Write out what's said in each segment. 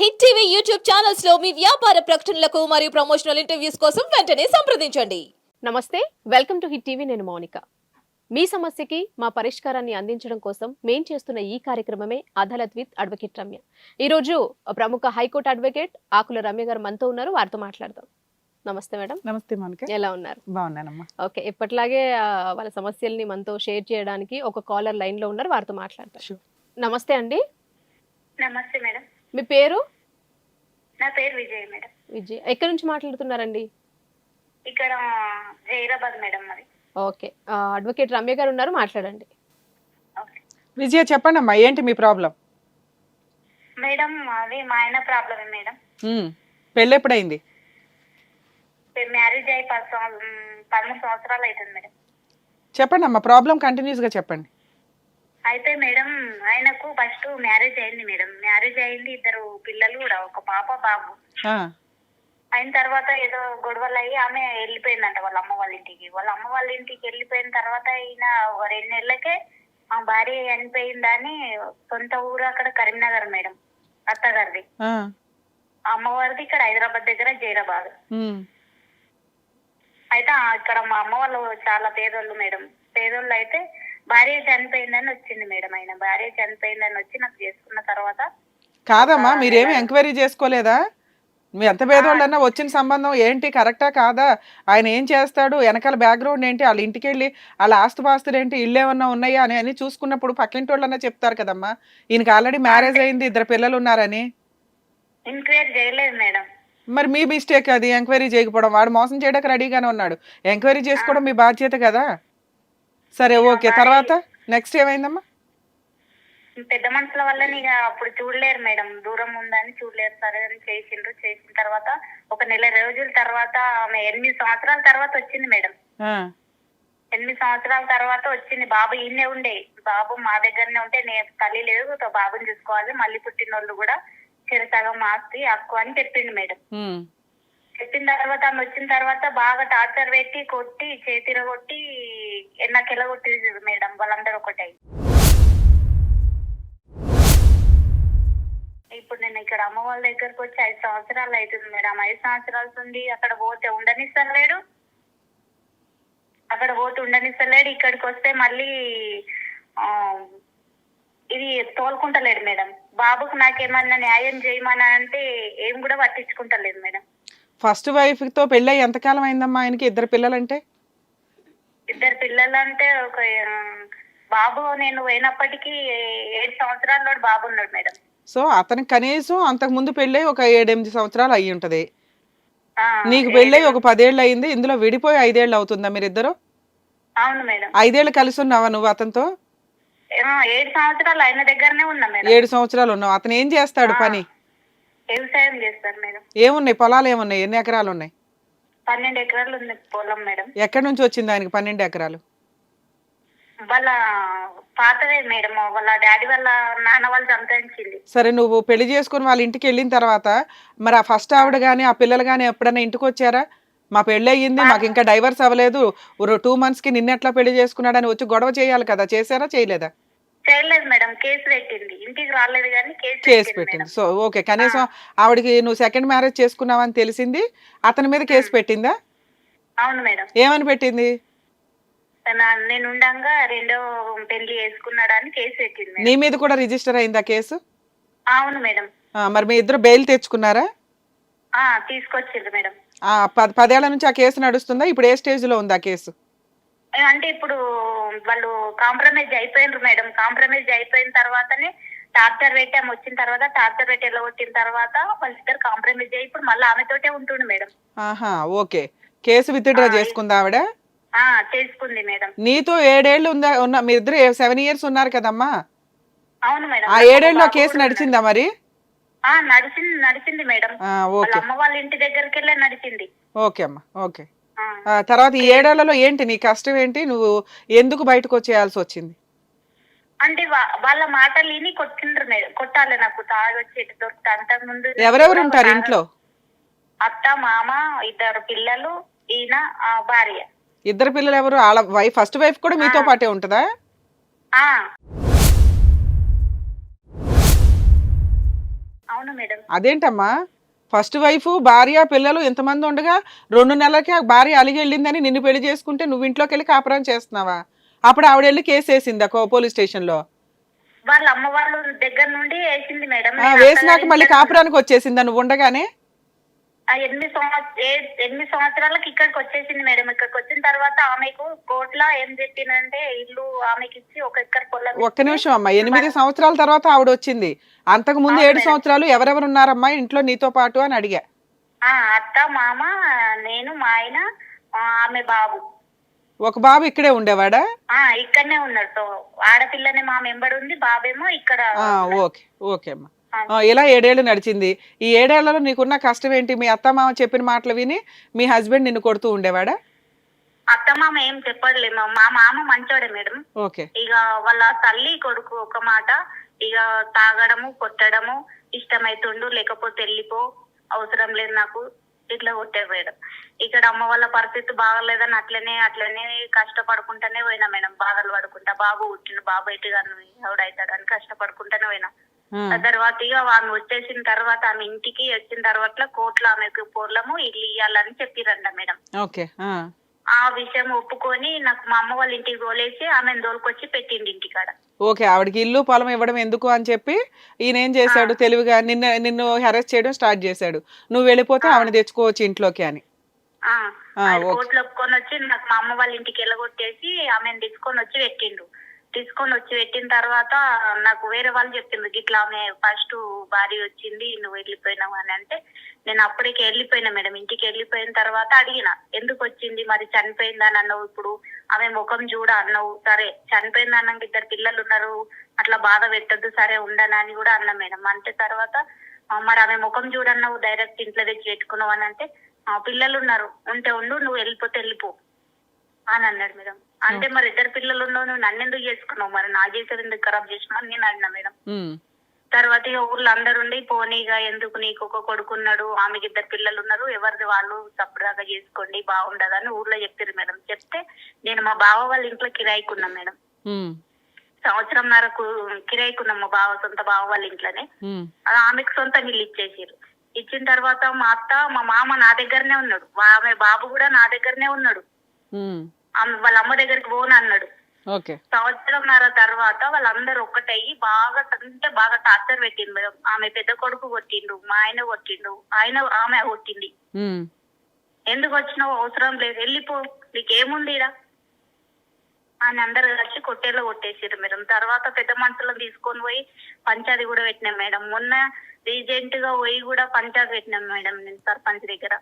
Hit TV YouTube ఛానల్స్లో మీ వ్యాపార ప్రకటనలకు మరియు ప్రమోషనల్ ఇంటర్వ్యూస్ కోసం వెంటనే సంప్రదించండి. నమస్తే వెల్కమ్ టు హిట్ టీవీ. నేను మౌనిక. మీ సమస్యకి మా పరిష్కారాన్ని అందించడం కోసం మేం చేస్తున్న ఈ కార్యక్రమమే అదాలత్ విత్ అడ్వకేట్ రమ్య. ఈరోజు ప్రముఖ హైకోర్టు అడ్వకేట్ ఆకుల రమ్య గారు మనతో ఉన్నారు. వారితో మాట్లాడదాం. నమస్తే మేడం. నమస్తే మౌనిక. ఎలా ఉన్నారు? బాగున్నానమ్మా. ఓకే ఎప్పటిలాగే ఆ, వాళ్ళ సమస్యల్ని మనతో షేర్ చేయడానికి ఒక కాలర్ లైన్లో ఉన్నారు. వారితో మాట్లాడతాం Sure. నమస్తే అండి. నమస్తే మేడం. మీ పేరు? నా పేరు విజయ్ మేడం. విజయ్. ఎక్కడి నుంచి మాట్లాడుతున్నారండి? ఇక్కడ జైరాబాద్ మేడం మరి. ఓకే. అడ్వకేట్ రమ్య గారు ఉన్నారు మాట్లాడండి. ఓకే. విజయ చెప్పండి అమ్మా ఏంటి మీ ప్రాబ్లం? మేడం అది మా ఆయన ప్రాబ్లమే మేడం. పెళ్ళి ఎప్పుడైంది? మ్యారేజ్ అయి పది సంవ- పదమూడు సంవత్సరాలు అవుతుంది మేడం. చెప్పండి అమ్మా ప్రాబ్లం కంటిన్యూస్గా చెప్పండి. అయితే మేడం ఆయనకు ఫస్ట్ మ్యారేజ్ అయింది మేడం. మ్యారేజ్ అయింది ఇద్దరు పిల్లలు కూడా ఒక పాప బాబు. అయిన తర్వాత ఏదో గొడవలు అయ్యి ఆమె వెళ్ళిపోయిందంట వాళ్ళ అమ్మ వాళ్ళ ఇంటికి. వాళ్ళ అమ్మ వాళ్ళ ఇంటికి వెళ్ళిపోయిన తర్వాత ఈయన ఒక రెండు నెలలకే మా భార్య చనిపోయిందని సొంత ఊరు అక్కడ కరీంనగర్ మేడం అత్తగారిది. ఆ, అమ్మవారిది ఇక్కడ హైదరాబాద్ దగ్గర జైరాబాద్. అయితే ఇక్కడ మా అమ్మ వాళ్ళు చాలా పేదోళ్ళు మేడం. పేదోళ్ళు అయితే భార్య చనిపోయిందని వచ్చింది మేడం ఆయన. భార్య చనిపోయిందని వచ్చి నాకు చేసుకున్న తర్వాత కాదమ్మా మీరేమి ఎంక్వైరీ చేసుకోలేదా? మీ ఎంత పేదోళ్ళన్నా వచ్చిన సంబంధం ఏంటి? కరెక్టా కాదా? ఆయన ఏం చేస్తాడు? వెనకాల బ్యాక్గ్రౌండ్ ఏంటి? వాళ్ళ ఇంటికి వెళ్ళి వాళ్ళ ఆస్తుపాస్తులు ఏంటి ఇల్లు ఏమన్నా ఉన్నాయా? అని అని చూసుకున్నప్పుడు పక్కింటి వాళ్ళన్నా చెప్తారు కదమ్మా. ఈయనకి ఆల్రెడీ మ్యారేజ్ అయింది ఇద్దరు పిల్లలు ఉన్నారని. ఎంక్వైరీ చేయలేదు మేడం. మరి మీ మిస్టేక్ అది ఎంక్వైరీ చేయకపోవడం. వాడు మోసం చేయడానికి రెడీగానే ఉన్నాడు. ఎంక్వైరీ చేసుకోవడం మీ బాధ్యత కదా? సరే ఓకే. తర్వాత? నెక్స్ట్ ఏమైందమ్మా? పెద్ద మనుషుల వల్ల ఇక అప్పుడు చూడలేరు మేడం. దూరం ఉందని చూడలేరు. సరే అని చేసిండ్రు. చేసిన తర్వాత ఒక నెల రోజుల తర్వాత ఆమె ఎనిమిది సంవత్సరాల తర్వాత వచ్చింది మేడం. ఎనిమిది సంవత్సరాల తర్వాత వచ్చింది. బాబు ఈయనే ఉండే. బాబు మా దగ్గరనే ఉంటే నేను తల్లి లేదు. బాబుని చూసుకోవాలి. మళ్ళీ పుట్టిన వాళ్ళు కూడా చిరసగం ఆస్తి హక్కు అని చెప్పిండు మేడం. చెప్పిన తర్వాత ఆమె వచ్చిన తర్వాత బాగా టార్చర్ పెట్టి కొట్టి చేతిర కొట్టి ఎన్నకెల కొట్టి మేడం? వాళ్ళందరూ ఒకటే. ఇప్పుడు నేను ఇక్కడ అమ్మ వాళ్ళ దగ్గరకు వచ్చి ఐదు సంవత్సరాలు అవుతుంది మేడం. ఐదు సంవత్సరాల ఉంది అక్కడ పోతే ఉండనిస్తలేడు. అక్కడ పోతే ఉండనిస్తలేడు. ఇక్కడికి వస్తే మళ్ళీ ఇది తోలుకుంటలేడు మేడం. బాబుకు నాకేమన్నా న్యాయం చేయమని అంటే ఏం కూడా పట్టించుకుంటలేదు మేడం. ఫస్ట్ వైఫ్తో పెళ్ళై ఎంతకాలం అయిందమ్మా ఆయనకి? ఇద్దరు పిల్లలంటే? ఇద్దరు పిల్లలు అంటే ఒక బాబు నేను పోయినప్పటికీ ఏడు సంవత్సరాల్లో బాబు ఉన్నాడు మేడం. సో అతనికి కనీసం అంతకు ముందు పెళ్ళై ఒక ఏడెనిమిది సంవత్సరాలు అయ్యి ఉంటది. నీకు పెళ్ళై ఒక పదేళ్ళు అయింది ఇందులో విడిపోయి ఐదేళ్ళు అవుతుందా మీరిద్దరు? అవును మేడం. ఐదేళ్ళు కలిసి ఉన్నావా నువ్వు అతనితో? ఏడు సంవత్సరాలు ఆయన దగ్గరనే ఉన్నా మేడం. ఏడు సంవత్సరాలు ఉన్నావు. అతను ఏం చేస్తాడు పని? వ్యవసాయం చేస్తారు మేడం. ఏమున్నాయి? పొలాలు ఏమున్నాయి? ఎన్ని ఎకరాలు ఉన్నాయి? పన్నెండు ఎకరాలు ఉంది పొలం మేడం. ఎక్కడి నుంచి వచ్చింది ఆయనకి పన్నెండు ఎకరాలు? వాళ్ళ పాతదే మేడం వాళ్ళ డాడీ వాళ్ళ నాన్న వాళ్ళు సంపాదించింది సరే నువ్వు పెళ్ళి చేసుకుని వాళ్ళ ఇంటికి వెళ్ళిన తర్వాత మరి ఆ ఫస్ట్ ఆవిడ కానీ ఆ పిల్లలు కానీ ఎప్పుడైనా ఇంటికి వచ్చారా? మా పెళ్ళి అయ్యింది మాకు ఇంకా డైవర్స్ అవ్వలేదు. టూ మంత్స్కి నిన్నెట్లా పెళ్ళి చేసుకున్నాడని వచ్చి గొడవ చేయాలి కదా? చేశారా? చేయలేదా? చేయలేదు మేడం కేసు పెట్టింది. ఇంటికి రాలేదు కానీ కేసు పెట్టింది సో ఓకే. కనీసం ఆవిడకి నువ్వు సెకండ్ మ్యారేజ్ చేసుకున్నావని తెలిసింది అతని మీద కేసు పెట్టిందా? అవును మేడం. ఏమని పెట్టింది? నేను ఉండంగా రెండో పెళ్ళి చేసుకున్నాడని కేసు పెట్టింది నీ మీద కూడా రిజిస్టర్ అయిందా కేసు? అవును మేడం. మరి మీ ఇద్దరు బెయిల్ తెచ్చుకున్నారా? ఆ తీసుకొచ్చిండ్రు మేడం. పదేళ్ళ నుంచి ఆ కేసు నడుస్తుందా? ఇప్పుడు ఏ స్టేజ్లో ఉంది ఆ కేసు? అంటే ఇప్పుడు వాళ్ళు కాంప్రమైజ్ అయిపోయినారు మేడం. కాంప్రమైజ్ అయిపోయిన తర్వాతనే టార్చర్ పెట్టి ఆమె వచ్చిన తర్వాత టార్చర్ పెట్టి వెళ్ళగొట్టిన తర్వాత వాళ్ళిద్దరు కాంప్రమైజ్ అయ్యి ఇప్పుడు మళ్ళీ ఆమెతోటే ఉంటుండు మేడం. ఆహా ఓకే. కేసు విత్డ్రా చేసుకుందా ఆవిడ? ఆ చేసుకుంది మేడం. నీతో ఏడేళ్ళు ఉందా ఉన్న మీ ఇద్దరు సెవెన్ ఇయర్స్ ఉన్నారు కదమ్మా? అవును మేడం. ఆ ఏడేళ్ళు కేసు నడిచిందా మరి? నడిచింది నడిచింది మేడం. వాళ్ళ అమ్మ వాళ్ళ ఇంటి దగ్గరికి వెళ్ళే నడిచింది. ఓకే అమ్మా ఓకే. తర్వాత ఈ ఏడేళ్ళలో ఏంటి నీ కష్టం ఏంటి? నువ్వు ఎందుకు బయటకు వచ్చేయాల్సి వచ్చింది? అంటే వాళ్ళ మాటలు విని కొట్టిండ్రు కొట్టాలి నాకు. తాగి వచ్చి ఎటు దొరికితే అంతకు ముందు ఎవరెవరు ఉంటారు ఇంట్లో? అత్త మామ ఇద్దరు పిల్లలు ఈయన ఆ భార్య. ఇద్దరు పిల్లలు ఎవరు? వాళ్ళ వైఫ్ ఫస్ట్ వైఫ్ కూడా మీతో పాటే ఉంటుందా? ఆ. అవును మేడం. అదేంటమ్మా? ఫస్ట్ వైఫ్ భార్య పిల్లలు ఇంతమంది ఉండగా రెండు నెలలకి ఆ భార్య అలిగి వెళ్ళిందని నిన్ను పెళ్ళి చేసుకుంటే నువ్వు ఇంట్లోకి వెళ్ళి కాపురం చేస్తున్నావా? అప్పుడు ఆవిడ వెళ్ళి కేసు వేసిందా పోలీస్ స్టేషన్లో వాళ్ళ అమ్మ వాళ్ళ దగ్గర నుండి వేసింది మేడం. ఆ, నేను వేసినాక మళ్ళీ కాపురానికి వచ్చేసిందా? నువ్వు ఉండగానే? ఎనిమిది సంవత్సరం ఎనిమిది సంవత్సరాలకు ఇక్కడికి వచ్చేసింది మేడం. ఇక్కడికి వచ్చిన తర్వాత ఆమెకు కోట్ల ఏం చెప్పిందంటే ఇల్లు ఆమెకి ఇచ్చి ఒక ఎక్కర్ పొలం ఒక్క నిమిషం అమ్మా. ఎనిమిది సంవత్సరాల తర్వాత ఆవిడ వచ్చింది. అంతకు ముందు ఏడు. సంవత్సరాలు ఎవరెవరు ఉన్నారమ్మా ఇంట్లో నీతో పాటు అని అడిగా. ఆ, అత్త మామ నేను మా ఆయన ఆమె బాబు. ఒక బాబు ఇక్కడే ఉండేవాడా? ఆ ఇక్కడనే ఉన్నాడు. ఆడపిల్లనే మా మెంబర్ ఉంది బాబేమో ఇక్కడ ఓకే ఓకే అమ్మా. ఇలా ఏడేళ్ళు నడిచింది. ఈ ఏడేళ్ళలో నీకున్న కష్టం ఏంటి మీ అత్త మామ చెప్పిన మాటలు విని మీ హస్బెండ్ నిన్ను కొడుతూ ఉండేవాడా? అత్త మామ ఏం చెప్పట్లేదు మా మామ మంచోడే మేడం. ఓకే. ఇక వాళ్ళ తల్లి కొడుకు ఒక మాట ఇక తాగడము కొట్టడము ఇష్టమైతుండు లేకపోతే వెళ్ళిపో అవసరం లేదు నాకు ఇట్లా కొట్టే మేడం. ఇక్కడ అమ్మ వాళ్ళ పరిస్థితి బాగలేదని అట్లనే అట్లనే కష్టపడుకుంటానే పోయినా మేడం. బాధలు పడుకుంటా బాబు పుట్టిన బాబు ఎటుగాను ఎవడైతాడని కష్టపడుకుంటానే పోయినా. తర్వాత ఇక ఆమె వచ్చేసిన తర్వాత ఆమె ఇంటికి వచ్చిన తర్వాత కోర్టులో ఆమెకు పొలము ఇల్లు ఇయ్యాలని చెప్పిరంట మేడం. ఓకే ఆ, విషయం ఒప్పుకొని నాకు మా అమ్మ వాళ్ళ ఇంటికి తోలేసి ఆమెను తోలుకొచ్చి పెట్టిండి ఇంటికాడ. ఓకే ఆవిడకి ఇల్లు పొలం ఇవ్వడం ఎందుకు అని చెప్పి ఈయన ఏం చేశాడు తెలివిగా నిన్న నిన్ను హెరెస్ట్ చేయడం స్టార్ట్ చేశాడు. నువ్వు వెళ్ళిపోతే ఆవిడ తెచ్చుకోవచ్చు ఇంట్లోకి అని. కోర్టులో ఒప్పుకొని వచ్చి నాకు మా అమ్మ వాళ్ళ ఇంటికి వెళ్ళగొట్టేసి ఆమెను తీసుకొని వచ్చి పెట్టిండు. తీసుకొని వచ్చి పెట్టిన తర్వాత నాకు వేరే వాళ్ళు చెప్పింది ఇట్లా ఆమె ఫస్ట్ భార్య వచ్చింది నువ్వు వెళ్ళిపోయినావు అని అంటే నేను అప్పటికి వెళ్ళిపోయినా మేడం. ఇంటికి వెళ్ళిపోయిన తర్వాత అడిగిన ఎందుకు వచ్చింది? మరి చనిపోయిందని అన్నావు ఇప్పుడు? ఆమె ముఖం చూడ అన్నావు. సరే చనిపోయింది అన్నాక ఇద్దరు పిల్లలు ఉన్నారు అట్లా బాధ పెట్టద్దు సరే ఉండనని కూడా అన్నా మేడం. అంటే తర్వాత మరి ఆమె ముఖం చూడన్నావు డైరెక్ట్ ఇంట్లో తెచ్చి పెట్టుకున్నావు అని అంటే పిల్లలు ఉన్నారు ఉంటే ఉండు నువ్వు వెళ్ళిపోతే వెళ్ళిపో అని అన్నాడు మేడం. అంటే మరి ఇద్దరు పిల్లలు ఉన్నావు నువ్వు నన్ను ఎందుకు చేసుకున్నావు? మరి నా జీవితం ఎందుకు ఖరాబ్ చేసినావు నేను అడినా మేడం. తర్వాత ఇక ఊర్లో అందరు ఉండి పోనీగా ఎందుకు నీకు ఒక కొడుకున్నాడు ఆమెకి ఇద్దరు పిల్లలు ఉన్నారు ఎవరిది వాళ్ళు తప్పుదాకా చేసుకోండి బాగుండదని ఊర్లో చెప్పారు మేడం. చెప్తే నేను మా బావ వాళ్ళ ఇంట్లో కిరాయికున్నా మేడం. సంవత్సరం నరకు కిరాయికున్నాం మా బావ సొంత బావ వాళ్ళ ఇంట్లోనే. ఆమెకు సొంత ఇల్లు ఇచ్చేసారు ఇచ్చిన తర్వాత మా అత్త మా మామ నా దగ్గరనే ఉన్నాడు. ఆమె బాబు కూడా నా దగ్గరనే ఉన్నాడు. వాళ్ళ అమ్మ దగ్గరికి పోను అన్నాడు. ఓకే. సంవత్సరంన్నర తర్వాత వాళ్ళందరూ ఒక్కటయ్యి బాగా అంటే బాగా టార్చర్ పెట్టిండు మేడం. ఆమె పెద్ద కొడుకు కొట్టిండు మా ఆయన కొట్టిండు ఆయన ఆమె కొట్టింది. ఎందుకు వచ్చినావు? అవసరం లేదు. వెళ్ళిపో. నీకేముంది ఈడ అని అందరు కలిసి కొట్టేలో కొట్టేసారు మేడం. తర్వాత పెద్ద మనుషులను తీసుకొని పోయి పంచాయతీ కూడా పెట్టినాం మేడం. మొన్న రీసెంట్గా పోయి కూడా పంచాయతీ పెట్టినాం మేడం నేను సర్పంచ్ దగ్గర.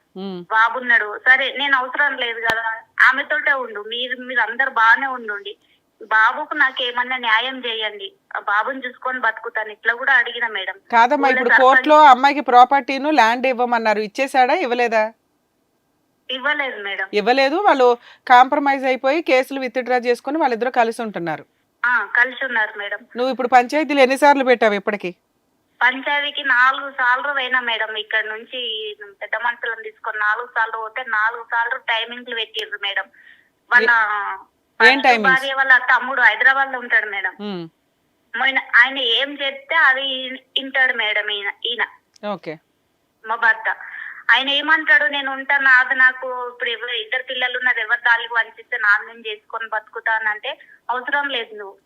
బాబున్నాడు సరే నేను అవసరం లేదు కదా. ఆమెతోటే ఉండు. మీరు మీరు అందరు బాగానే ఉండండి. బాబుకు నాకు ఏమన్నా న్యాయం చేయండి. ఆ బాబుని చూసుకొని బతుకుతాను. ఇట్లా కూడా అడిగిన మేడం. కాదమ్మా ఇప్పుడు కోర్టులో అమ్మాయికి ప్రాపర్టీను ల్యాండ్ ఇవ్వమన్నారు. ఇచ్చేసాడా ఇవ్వలేదా? ఇవ్వలేదు మేడం. ఇవ్వలేదు. వాళ్ళు కాంప్రమైజ్ అయిపోయి కేసులు విత్డ్రా చేసుకుని వాళ్ళిద్దరూ కలిసి ఉంటున్నారు. కలిసి ఉన్నారు మేడం. నువ్వు ఇప్పుడు పంచాయతీలు ఎన్నిసార్లు పెట్టావు ఇప్పటికి? పంచాయతీకి నాలుగు సార్లు పోయినా మేడం ఇక్కడ నుంచి పెద్ద మనుషులను తీసుకొని నాలుగు సార్లు పోతే నాలుగు సార్లు టైమింగ్లు పెట్టిర్రు మేడం. వాళ్ళ? భార్య వాళ్ళ తమ్ముడు హైదరాబాద్లో ఉంటాడు మేడం. ఆయన ఏం చెప్తే అది వింటాడు మేడం ఈయన ఈయన. ఓకే. మా భర్త. ఆయన ఏమంటాడు నేను ఉంటాను నాది నాకు ఇప్పుడు ఎవరు ఇద్దరు పిల్లలు ఉన్నారు ఎవరు దానికి వంచిస్తే నాది నేను చేసుకొని బతుకుతానంటే అవసరం లేదు నువ్వు.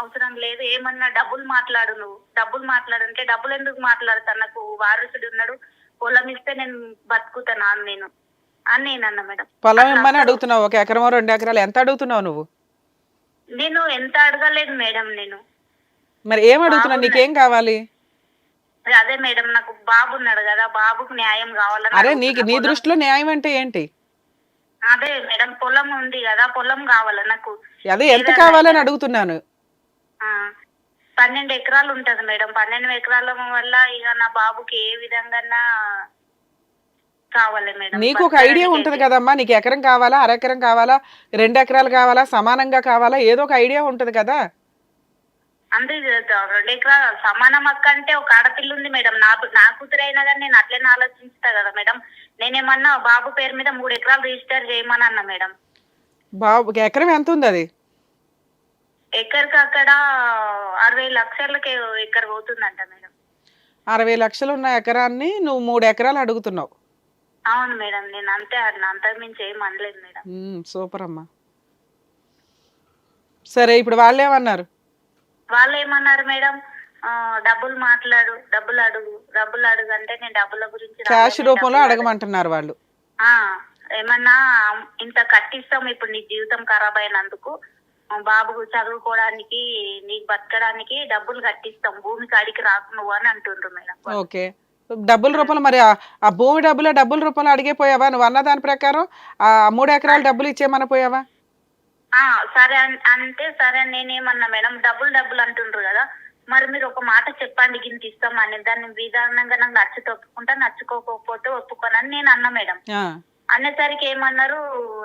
అవసరం లేదు. ఏమన్నా డబ్బులు మాట్లాడు నువ్వు. డబ్బులు మాట్లాడంటే డబ్బులు ఎందుకు మాట్లాడతాను నాకు వారసుడు ఉన్నాడు. పొలం ఇస్తే నేను బతుకుతాను నేను. అని నేను అన్నా మేడం. పొలం ఇమ్మని అడుగుతున్నావు. ఒక ఎకరమో రెండు ఎకరాలు ఎంత అడుగుతున్నావు నువ్వు? నేను ఎంత అడగలేదు మేడం నేను. మరి ఏం అడుగుతున్నావు? నీకేం కావాలి? అదే మేడం నాకు బాబు ఉన్నాడు కదా బాబుకు న్యాయం కావాలని అరే నీకు నీ అడుగుతున్నా. దృష్టిలో న్యాయం అంటే ఏంటి? అదే మేడం పొలం ఉంది కదా పొలం కావాలి నాకు? అదే ఎంత కావాలని అడుగుతున్నాను? పన్నెండు ఎకరాలు ఉంటది మేడం. పన్నెండు ఎకరాల వల్ల ఇక నా బాబుకి ఏ విధంగా కావాలి మేడం. నీకు ఒక ఐడియా ఉంటది కదమ్మా. నీకు ఎకరం కావాలా అరెకరం కావాలా రెండు ఎకరాలు కావాలా సమానంగా కావాలా? ఏదో ఒక ఐడియా ఉంటది కదా. అంతే రెండు ఎకరాలు సమానం అక్క అంటే ఒక ఆడపిల్ల ఉంది మేడం. నా నా కూతురు అయినా కానీ నేను అట్లనే ఆలోచిస్తా కదా మేడం. నేనేమన్నా బాబు పేరు మీద మూడు ఎకరాలు రిజిస్టర్ చేయమని అన్నా మేడం. బాబు ఎకరం ఎంత ఉంది అది? ఎక్కడికి అక్కడ అరవై లక్షలకి ఎక్కడ పోతుందంట మేడం. అరవై లక్షలు ఉన్న ఎకరాన్ని నువ్వు మూడు ఎకరాలు అడుగుతున్నావు. అవును మేడం నేను అంతే అన్న అంతకు మించి ఏం అనలేదు మేడం. సూపర్ అమ్మా. సరే ఇప్పుడు వాళ్ళు ఏమన్నారు? వాళ్ళు ఏమన్నారు మేడం? ఆ, డబ్బులు మాట్లాడు డబ్బులు అడుగు డబ్బులు అడుగు అంటే నేను డబ్బుల గురించి క్యాష్ రూపంలో డబ్బులు అడగమంటున్నారు వాళ్ళు. ఆ, ఏమన్నా ఇంత కట్టిస్తాం ఇప్పుడు నీ జీవితం ఖరాబ్ అయినందుకు ఆ, బాబుకు చదువుకోవడానికి నీకు బతకడానికి డబ్బులు కట్టిస్తాం. భూమి కాడికి రాకు నువ్వు అని అంటుండ్రు మేడం ఓకే. డబ్బుల రూపంలో మరి ఆ- భూమి డబ్బులు డబ్బుల రూపంలో అడిగే పోయావా? నువ్వు అన్న దాని ప్రకారం ఆ మూడు ఎకరాలు డబ్బులు ఇచ్చేయమని పోయావా? ఆ సరే అంటే సరే నేనేమన్నా మేడం డబ్బులు డబ్బులు అంటుండ్రు కదా. మరి మీరు ఒక మాట చెప్పండి గింత అని దాన్ని విధానంగా నాకు నచ్చితే ఒప్పుకుంటా నచ్చుకోకపోతే ఒప్పుకోనని నేను అన్నా మేడం. ఆ, అనేసరికి ఏమన్నారు?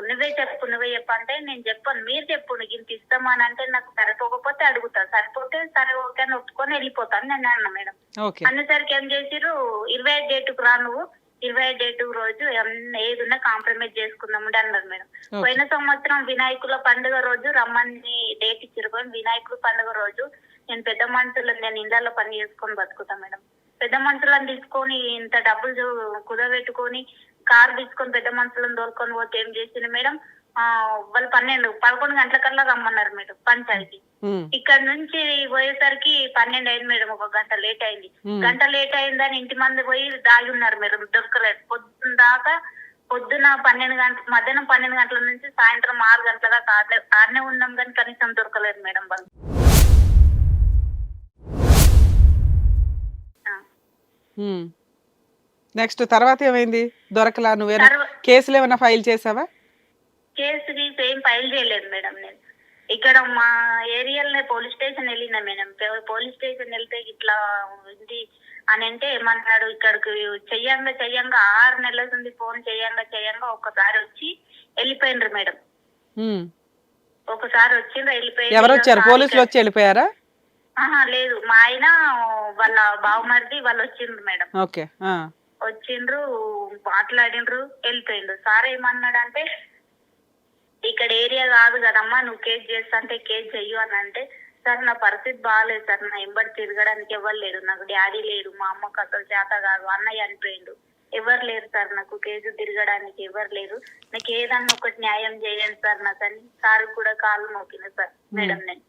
నువ్వే చెప్పు నువ్వే చెప్పు అంటే నేను చెప్పాను. మీరు చెప్పు గింత ఇస్తామని అంటే నాకు సరిపోకపోతే అడుగుతా. సరిపోతే సరే ఓకే అని ఒప్పుకొని వెళ్ళిపోతాను నేను అన్నా మేడం. ఓకే. అనేసరికి ఏం చేసిరు ఇరవై ఐదు డేటుకు రా నువ్వు. ఇరవై ఐదు డేటు రోజు ఏమన్నా ఏది ఉన్నా కాంప్రమైజ్ చేసుకుందాం అన్నారు మేడం. పోయిన సంవత్సరం వినాయకుల పండుగ రోజు రమ్మని డేట్ ఇచ్చారు కానీ వినాయకుల పండుగ రోజు నేను పెద్ద మనుషులను నేను ఇండ్లలో పని చేసుకొని బతుకుతా మేడం. పెద్ద మనుషులను తీసుకొని ఇంత డబ్బులు కుదబెట్టుకొని కారు తీసుకొని పెద్ద మనుషులను దోలుకొని పోతే ఏం చేసింది మేడం? ఆ, వాళ్ళు పన్నెండు పదకొండు గంటలకల్లా రమ్మన్నారు మేడం పంచాయతీ. ఇక్కడ నుంచి పోయేసరికి పన్నెండు అయింది మేడం ఒక గంట లేట్ అయింది. Hmm. గంట లేట్ అయిందని ఇంటి మంది పోయి దాగి ఉన్నారు మేడం దొరకలేదు. పొద్దున్న దాకా పొద్దున పన్నెండు గంటల మధ్యాహ్నం పన్నెండు గంటల నుంచి సాయంత్రం ఆరు గంటల దాకా ఆడలే ఆడనే ఉన్నాం కానీ కనీసం దొరకలేదు మేడం వాళ్ళు. ఆ. నెక్స్ట్ తర్వాత ఏమైంది? దొరకలా? నువ్వేనా కేసులు ఏమైనా ఫైల్ చేసావా? కేసు గీసు ఏం ఫైల్ చేయలేదు మేడం నేను. ఇక్కడ మా ఏరియాలో పోలీస్ స్టేషన్ వెళ్ళిన మేడం. పోలీస్ స్టేషన్ వెళ్తే ఇట్లా ఉంది అని అంటే ఏమన్నాడు ఇక్కడికి చెయ్యంగా చెయ్యంగా ఆరు నెలల నుండి ఫోన్ చెయ్యంగా చెయ్యంగా ఒకసారి వచ్చి వెళ్ళిపోయిండ్రు మేడం. ఒకసారి వచ్చిండ్రు వెళ్ళిపోయి ఎవరు వచ్చారు? పోలీసులు వచ్చి వెళ్ళిపోయారా? లేదు. మా ఆయన వాళ్ళ బావమరిది వాళ్ళు వచ్చిండ్రు మేడం. ఓకే. వచ్చిండ్రు మాట్లాడిండ్రు వెళ్ళిపోయిండ్రు సార్ ఏమన్నాడంటే ఇక్కడ ఏరియా కాదు కదమ్మా నువ్వు కేసు చేస్తా అంటే కేసు చెయ్యు అని అంటే సార్ నా పరిస్థితి బాగాలేదు సార్ నా ఎంబడి తిరగడానికి ఎవరు లేరు. నాకు డాడీ లేడు మా అమ్మకు అసలు చేత కాదు అన్నయ్య అనిపోయిండు ఎవరు లేరు సార్ నాకు కేసు తిరగడానికి ఎవరు లేరు. నాకు ఏదన్నా ఒకటి న్యాయం చేయండి సార్ నాకు అని సార్ కూడా కాళ్ళు నొక్కిన సార్ మేడం నేను.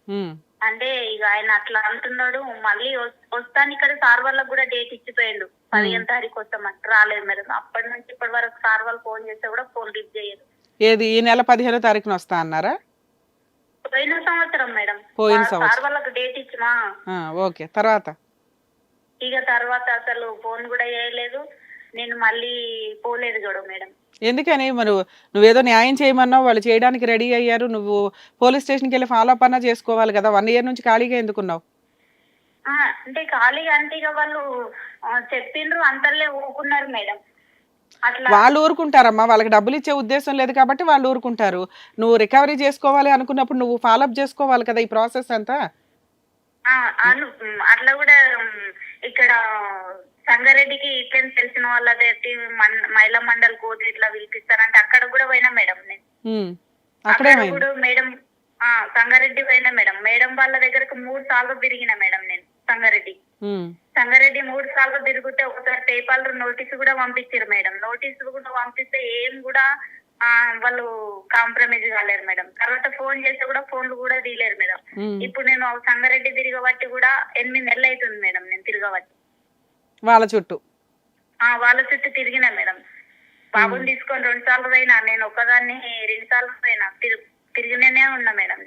అంటే ఇక ఆయన అట్లా అంటున్నాడు మళ్ళీ వస్- వస్తాను ఇక్కడ సార్ వాళ్ళకి కూడా డేట్ ఇచ్చిపోయిండు. పదిహేను తారీఖు వస్తామంట రాలేదు మేడం. అప్పటి నుంచి ఇప్పటి వరకు సార్ వాళ్ళు ఫోన్ చేస్తే కూడా ఫోన్ లిఫ్ట్ చేయరు. ఏది ఈ నెల పదిహేనో తారీఖున వస్తా అన్నారా? పోయిన సంవత్సరం మేడం. పోయిన. సార్ వాళ్ళకి డేట్ ఇచ్చిమా ఓకే. తర్వాత? ఇక తర్వాత అసలు ఫోన్ కూడా చేయలేదు. నేను మళ్ళీ పోలేదు కూడా మేడం. ఎందుకని మరి నువ్వేదో న్యాయం చేయమన్నావు వాళ్ళు చేయడానికి రెడీ అయ్యారు నువ్వు పోలీస్ స్టేషన్కి వెళ్ళి ఫాలో అప్ అన్నా చేసుకోవాలి కదా వన్ ఇయర్ నుంచి ఖాళీగా ఎందుకున్నావు? అంటే ఖాళీగా అంటే ఇక వాళ్ళు చెప్పిండ్రు అంతలే ఊరుకున్నారు మేడం. వాళ్ళు ఊరుకుంటారమ్మా వాళ్ళకి డబ్బులు ఇచ్చే ఉద్దేశం లేదు కాబట్టి వాళ్ళు ఊరుకుంటారు. నువ్వు రికవరీ చేసుకోవాలి అనుకున్నప్పుడు నువ్వు ఫాలోఅప్ చేసుకోవాలి కదా ఈ ప్రాసెస్ అంతా? అట్లా కూడా ఇక్కడ సంగారెడ్డికి ఇట్లని తెలిసిన వాళ్ళది మన్- మహిళా మండలి కోది ఇట్లా పిలిపిస్తారంటే అక్కడ కూడా పోయినా మేడం నేను. అక్కడ కూడా మేడం ఆ సంగారెడ్డి పోయినా మేడం. మేడం వాళ్ళ దగ్గరకు మూడు సార్లు తిరిగిన మేడం నేను సంగారెడ్డి. సంగారెడ్డి మూడు సార్లు తిరిగితే ఒకసారి పేపర్ నోటీస్ కూడా పంపించారు మేడం. నోటీస్ కూడా పంపిస్తే ఏం కూడా ఆ, వాళ్ళు కాంప్రమైజ్ కాలేరు మేడం. తర్వాత ఫోన్ చేస్తే కూడా ఫోన్లు కూడా తీయలేరు మేడం. ఇప్పుడు నేను సంగారెడ్డి తిరగబట్టి కూడా ఎనిమిది నెలలు అవుతుంది మేడం నేను తిరగబట్టి. వాళ్ళ చుట్టూ. ఆ వాళ్ళ చుట్టూ తిరిగిన మేడం. బాబుని తీసుకొని రెండు సార్లు పోయినా నేను ఒకదాన్ని రెండు సార్లు పోయినా తిరిగి తిరిగినే ఉన్నా మేడం.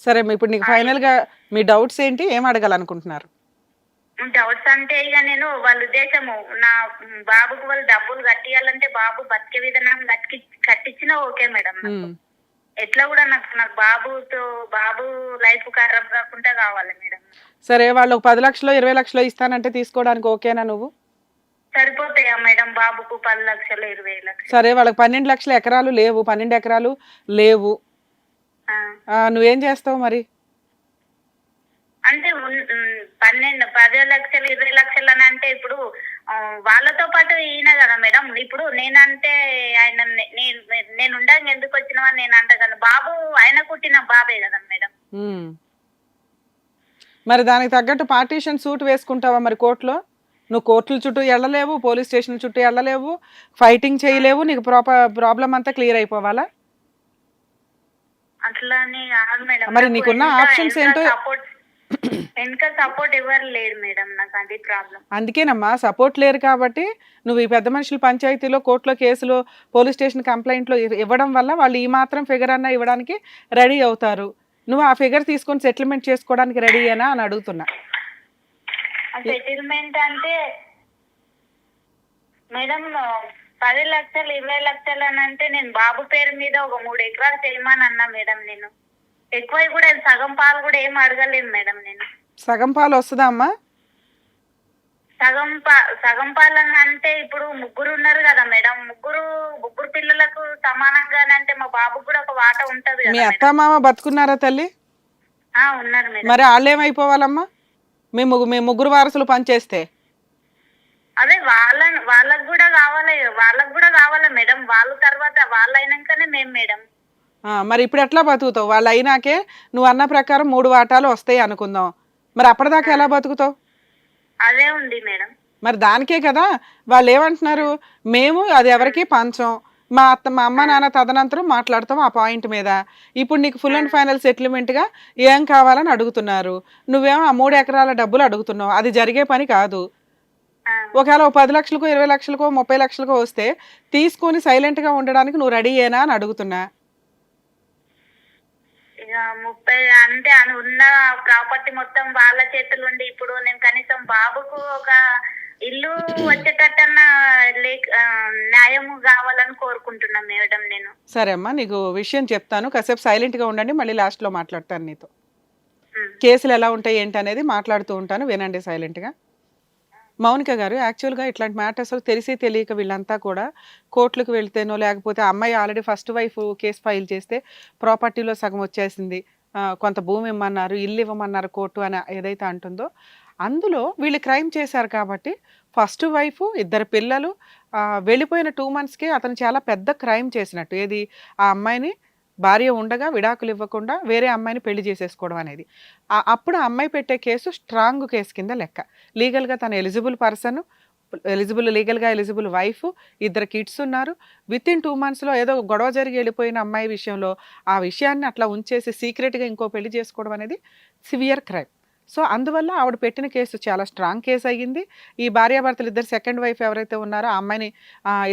సరే ఇప్పుడు నీకు ఫైనల్గా మీ డౌట్స్ ఏంటి? ఏం అడగాలనుకుంటున్నారు? డౌట్స్ అంటే ఇక నేను వాళ్ళ ఉద్దేశము నా బాబుకు వాళ్ళు డబ్బులు కట్టియాలంటే బాబు బతికే విధానం కట్టి కట్టించినా ఓకే మేడం ఎట్లా కూడా నాకు నాకు బాబుతో బాబు లైఫ్ ఖరాబ్ కాకుండా కావాలి మేడం. సరే వాళ్ళు ఒక పది లక్షలు ఇరవై లక్షలు ఇస్తానంటే తీసుకోవడానికి ఓకేనా నువ్వు? సరిపోతాయా మేడం బాబుకు పది లక్షలు ఇరవై లక్షలు? సరే వాళ్ళకి పన్నెండు లక్షల ఎకరాలు లేవు పన్నెండు ఎకరాలు లేవు. ఆ. నువ్వేం చేస్తావు మరి? అంటే ఉన్- ఉమ్, పన్నెండు పది లక్షలు ఇరవై లక్షలు అని అంటే ఇప్పుడు వాళ్ళతో పాటు ఈయన కదా మేడం. ఇప్పుడు నేనంటే ఆయన నేను ఉండగా ఎందుకు వచ్చినావని నేను అంట కదా బాబు ఆయన కుట్టిన బాబే కదా మేడం. మరి దానికి తగ్గట్టు పార్టీషన్ సూట్ వేసుకుంటావా మరి కోర్టులో? నువ్వు కోర్టుల చుట్టూ వెళ్ళలేవు పోలీస్ స్టేషన్ చుట్టూ వెళ్ళలేవు ఫైటింగ్ చేయలేవు నీకు ప్రాపర్ ప్రాబ్లం అంతా క్లియర్ అయిపోవాలా? మరి నీకున్న options ఏంటో- వెనక సపోర్ట్ ఎవరు లేరు మేడం? నాకు అది ప్రాబ్లం అందుకేనమ్మా సపోర్ట్ లేరు కాబట్టి నువ్వు ఈ పెద్ద మనుషుల పంచాయతీలో కోర్టులో కేసులో పోలీస్ స్టేషన్ కంప్లైంట్లో ఇవ్- ఇవ్వడం వల్ల వాళ్ళు ఈ మాత్రం ఫిగర్ అన్నా ఇవ్వడానికి రెడీ అవుతారు. నువ్వు ఆ ఫిగర్ తీసుకొని సెటిల్మెంట్ చేసుకోవడానికి రెడీ అయినా అని అడుగుతున్నా. సెటిల్మెంట్ అంటే మేడం పది లక్షలు ఇరవై లక్షలు అని అంటే నేను బాబు పేరు మీద ఒక మూడు ఎకరాలు చేయమని అన్నా మేడం నేను. ఎక్కువ కూడా సగం పాలు కూడా ఏం అడగలేదు మేడం నేను. సగం పాలు వస్తుందా అమ్మా? సగం పా సగం పాలన అంటే ఇప్పుడు ముగ్గురు ఉన్నారు కదా మేడం. ముగ్గురు ముగ్గురు పిల్లలకు సమానంగానంటే మా బాబుకు కూడా ఒక వాట ఉంటది కదా మీ మేడం. అత్త మామ బతుకున్నారా తల్లి? ఆ ఉన్నారు మేడం. మరి వాళ్ళు ఏమైపోవాలమ్మా? మీ ముగ్గు మీ ముగ్గురు వారసులు పనిచేస్తే. అదే వాళ్ళ వాళ్ళకు కూడా కావాలి వాళ్ళకు కూడా కావాలి మేడం. వాళ్ళ తర్వాత వాళ్ళు అయినాకనే మేము మేడం. మరి ఇప్పుడు ఎట్లా బతుకుతావు? వాళ్ళు అయినాకే నువ్వు అన్న ప్రకారం మూడు వాటాలు వస్తాయి అనుకుందాం. మరి అప్పటిదాకా ఎలా బతుకుతావు? అదే ఉంది మేడం. మరి దానికే కదా వాళ్ళు ఏమంటున్నారు మేము అది ఎవరికి పంచం. మా అత్త మా అమ్మ నాన్న తదనంతరం మాట్లాడతాం ఆ పాయింట్ మీద. ఇప్పుడు నీకు ఫుల్ అండ్ ఫైనల్ సెటిల్మెంట్గా ఏం కావాలని అడుగుతున్నారు. నువ్వేమో ఆ మూడు ఎకరాల డబ్బులు అడుగుతున్నావు. అది జరిగే పని కాదు. ఒకవేళ ఓ పది లక్షలకో ఇరవై లక్షలకో ముప్పై లక్షలకో వస్తే తీసుకొని సైలెంట్గా ఉండడానికి నువ్వు రెడీ ఏనా అని అడుగుతున్నా. ఇక ముప్పై అంటే ఉన్న ప్రాపర్టీ మొత్తం వాళ్ళ చేతులు ఉండి ఇప్పుడు నేను కనీసం బాబుకు ఒక ఇల్లు వచ్చేటట్టన్నా లేక ఆ, న్యాయము కావాలని కోరుకుంటున్నా మేడం నేను. సరే అమ్మా నీకు విషయం చెప్తాను. కాసేపు సైలెంట్గా ఉండండి మళ్ళీ లాస్ట్లో మాట్లాడతాను నీతో. కేసులు ఎలా ఉంటాయి ఏంటి అనేది మాట్లాడుతూ ఉంటాను. వినండి సైలెంట్గా. మౌనిక గారు యాక్చువల్గా ఇట్లాంటి మ్యాటర్స్ తెలిసి తెలియక వీళ్ళంతా కూడా కోర్టులకు వెళ్తేనో లేకపోతే అమ్మాయి already first wife case file చేస్తే ప్రాపర్టీలో సగం వచ్చేసింది. కొంత భూమి ఇమ్మన్నారు ఇల్లు ఇవ్వమన్నారు కోర్టు అని ఏదైతే అంటుందో అందులో వీళ్ళు క్రైమ్ చేశారు కాబట్టి ఫస్ట్ వైఫ్ ఇద్దరు పిల్లలు వెళ్ళిపోయిన టూ మంత్స్కే అతను చాలా పెద్ద క్రైమ్ చేసినట్టు. ఏది? ఆ అమ్మాయిని భార్య ఉండగా విడాకులు ఇవ్వకుండా వేరే అమ్మాయిని పెళ్ళి చేసేసుకోవడం అనేది. అప్పుడు ఆ అమ్మాయి పెట్టే కేసు స్ట్రాంగ్ కేసు కింద లెక్క. లీగల్గా తను ఎలిజిబుల్ పర్సన్ ఎలిజిబుల్ లీగల్గా ఎలిజిబుల్ వైఫ్ ఇద్దరు కిడ్స్ ఉన్నారు. విత్ ఇన్ టూ మంత్స్లో ఏదో గొడవ జరిగి వెళ్ళిపోయిన అమ్మాయి విషయంలో ఆ విషయాన్ని అట్లా ఉంచేసి సీక్రెట్గా ఇంకో పెళ్ళి చేసుకోవడం అనేది సివియర్ క్రైమ్. సో అందువల్ల ఆవిడ పెట్టిన కేసు చాలా స్ట్రాంగ్ కేసు అయ్యింది. ఈ భార్యాభర్తలు ఇద్దరు సెకండ్ వైఫ్ ఎవరైతే ఉన్నారో ఆ అమ్మాయిని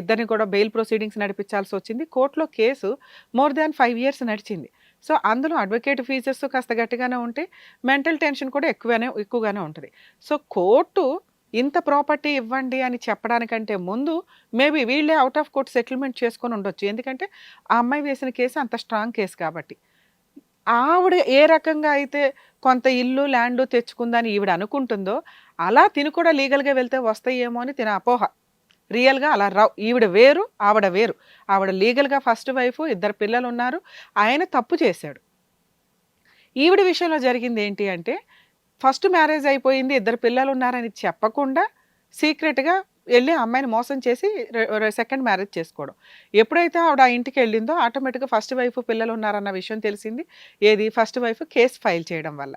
ఇద్దరిని కూడా బెయిల్ ప్రొసీడింగ్స్ నడిపించాల్సి వచ్చింది. కోర్టులో case more than five years నడిచింది. సో అందులో అడ్వకేట్ ఫీజెస్ కాస్త గట్టిగానే ఉంటే మెంటల్ టెన్షన్ కూడా ఎక్కువనే ఎక్కువగానే ఉంటుంది. సో కోర్టు ఇంత ప్రాపర్టీ ఇవ్వండి అని చెప్పడానికంటే ముందు మేబీ వీళ్ళే అవుట్ ఆఫ్ కోర్ట్ సెటిల్మెంట్ చేసుకొని ఉండొచ్చు. ఎందుకంటే ఆ అమ్మాయి వేసిన కేసు అంత స్ట్రాంగ్ కేసు కాబట్టి. ఆవిడ ఏ రకంగా అయితే కొంత ఇల్లు ల్యాండ్ తెచ్చుకుందని ఈవిడ అనుకుంటుందో అలా తిని కూడా లీగల్గా వెళ్తే వస్తాయేమో అని తిన అపోహ. రియల్గా అలా రావు. ఈవిడ వేరు ఆవిడ వేరు. ఆవిడ లీగల్గా ఫస్ట్ వైఫ్ ఇద్దరు పిల్లలు ఉన్నారు ఆయన తప్పు చేశాడు. ఈవిడ విషయంలో జరిగింది ఏంటి అంటే ఫస్ట్ మ్యారేజ్ అయిపోయింది ఇద్దరు పిల్లలు ఉన్నారని చెప్పకుండా సీక్రెట్గా వెళ్ళి ఆ అమ్మాయిని మోసం చేసి సెకండ్ మ్యారేజ్ చేసుకోవడం. ఎప్పుడైతే ఆవిడ ఆ ఇంటికి వెళ్ళిందో ఆటోమేటిక్గా ఫస్ట్ వైఫ్ పిల్లలు ఉన్నారన్న విషయం తెలిసింది. ఏది? ఫస్ట్ వైఫ్ కేసు ఫైల్ చేయడం వల్ల.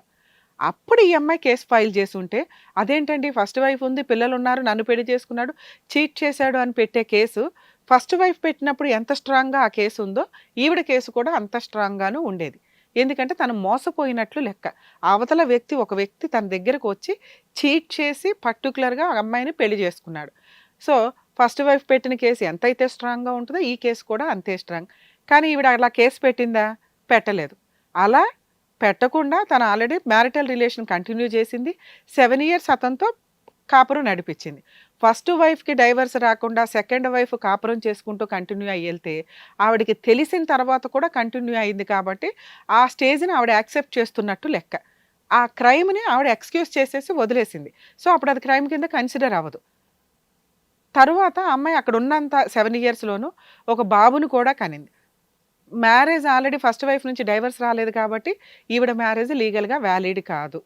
అప్పుడు ఈ అమ్మాయి కేసు ఫైల్ చేసి ఉంటే అదేంటండి? ఫస్ట్ వైఫ్ ఉంది పిల్లలు ఉన్నారు నన్ను పెళ్ళి చేసుకున్నాడు చీట్ చేశాడు అని పెట్టే కేసు ఫస్ట్ వైఫ్ పెట్టినప్పుడు ఎంత స్ట్రాంగ్గా ఆ కేసు ఉందో ఈవిడ కేసు కూడా అంత స్ట్రాంగ్గాను ఉండేది. ఎందుకంటే తను మోసపోయినట్లు లెక్క. అవతల వ్యక్తి ఒక వ్యక్తి తన దగ్గరకు వచ్చి చీట్ చేసి పర్టికులర్గా ఆ అమ్మాయిని పెళ్ళి చేసుకున్నాడు. సో ఫస్ట్ వైఫ్ పెట్టిన కేసు ఎంతైతే స్ట్రాంగ్గా ఉంటుందో ఈ కేసు కూడా అంతే స్ట్రాంగ్. కానీ ఈవిడ అలా కేసు పెట్టిందా? పెట్టలేదు. అలా పెట్టకుండా తను ఆల్రెడీ మ్యారిటల్ రిలేషన్ కంటిన్యూ చేసింది. సెవెన్ ఇయర్స్ అతనితో కాపురం నడిపించింది. ఫస్ట్ వైఫ్కి డైవర్స్ రాకుండా సెకండ్ వైఫ్ కాపురం చేసుకుంటూ కంటిన్యూ అయ్యి వెళ్తే ఆవిడకి తెలిసిన తర్వాత కూడా కంటిన్యూ అయింది కాబట్టి ఆ స్టేజ్ని ఆవిడ యాక్సెప్ట్ చేస్తున్నట్టు లెక్క. ఆ క్రైమ్ని ఆవిడ ఎక్స్క్యూజ్ చేసేసి వదిలేసింది. సో అప్పుడు అది క్రైమ్ కింద కన్సిడర్ అవ్వదు. తరువాత అమ్మాయి అక్కడ ఉన్నంత సెవెన్ ఇయర్స్లోనూ ఒక బాబును కూడా కనింది. మ్యారేజ్ ఆల్రెడీ ఫస్ట్ వైఫ్ నుంచి డైవర్స్ రాలేదు కాబట్టి ఈవిడ మ్యారేజ్ లీగల్గా వ్యాలిడ్ కాదు.